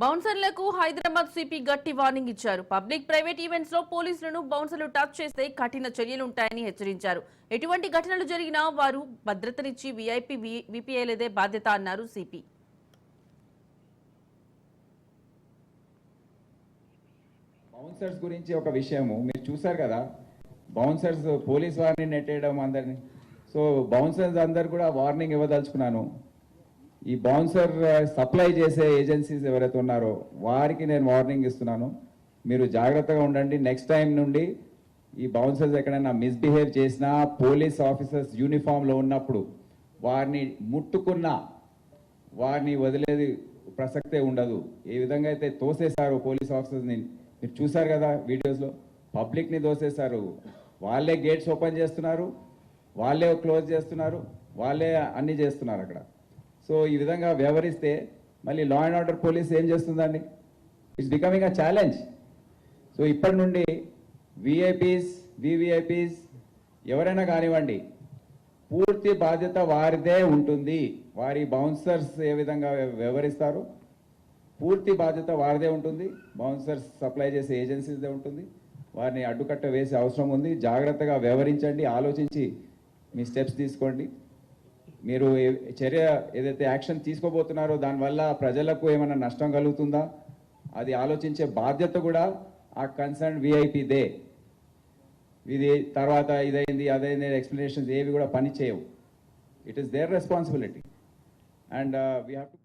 బౌన్సర్లకు Hyderabad CP గట్టి warning ఇచ్చారు. Public private ఈవెంట్స్లో పోలీసులను బౌన్సర్లు టచ్ చేస్తే కఠిన చర్యలుంటాయని హెచ్చరించారు. ఎటువంటి ఘటనలు జరిగినా వారు భద్రతనిచ్చి వీఐపీ విపిఐలదే బాధ్యత అన్నారు సిపి. బౌన్సర్స్ గురించి ఒక విషయము. మీరు చూసారు కదా బౌన్సర్స్ పోలీస్ వారిని నెట్టేయడం అందరిని. సో బౌన్సర్స్ అందరు కూడా వార్నింగ్ ఇవ్వదలుచుకున్నాను. ఈ బౌన్సర్ సప్లై చేసే ఏజెన్సీస్ ఎవరైతే ఉన్నారో వారికి నేను వార్నింగ్ ఇస్తున్నాను. మీరు జాగ్రత్తగా ఉండండి. నెక్స్ట్ టైం నుండి ఈ బౌన్సర్స్ ఎక్కడైనా మిస్బిహేవ్ చేసినా పోలీస్ ఆఫీసర్స్ యూనిఫామ్లో ఉన్నప్పుడు వారిని ముట్టుకున్నా వారిని వదిలేది ప్రసక్తే ఉండదు. ఏ విధంగా అయితే తోసేశారు పోలీస్ ఆఫీసర్స్ని మీరు చూసారు కదా వీడియోస్లో పబ్లిక్ని తోసేశారు. వాళ్ళే గేట్స్ ఓపెన్ చేస్తున్నారు. వాళ్ళే క్లోజ్ చేస్తున్నారు. వాళ్ళే అన్నీ చేస్తున్నారు అక్కడ. సో ఈ విధంగా వ్యవహరిస్తే మళ్ళీ లా అండ్ ఆర్డర్ పోలీస్ ఏం చేస్తుందండి? It's becoming a challenge so ఇప్పటి నుండి విఐపీస్ వివిఐపీస్ ఎవరైనా కానివ్వండి పూర్తి బాధ్యత వారిదే ఉంటుంది. వారి బౌన్సర్స్ ఏ విధంగా వ్యవహరిస్తారు? పూర్తి బాధ్యత వారిదే ఉంటుంది. బౌన్సర్స్ సప్లై చేసే ఏజెన్సీదే ఉంటుంది. వారిని అడ్డుకట్ట వేసే అవసరం ఉంది. జాగ్రత్తగా వ్యవహరించండి ఆలోచించి మీ స్టెప్స్ తీసుకోండి. మీరు చర్య ఏదైతే యాక్షన్ తీసుకోబోతున్నారో దానివల్ల ప్రజలకు ఏమైనా నష్టం కలుగుతుందా? అది ఆలోచించే బాధ్యత కూడా ఆ కన్సర్న్ విఐపిదే ఇది తర్వాత ఇదైంది అదైంది ఎక్స్ప్లెనేషన్స్ ఏవి కూడా పని చేయవు. It is their responsibility and we have to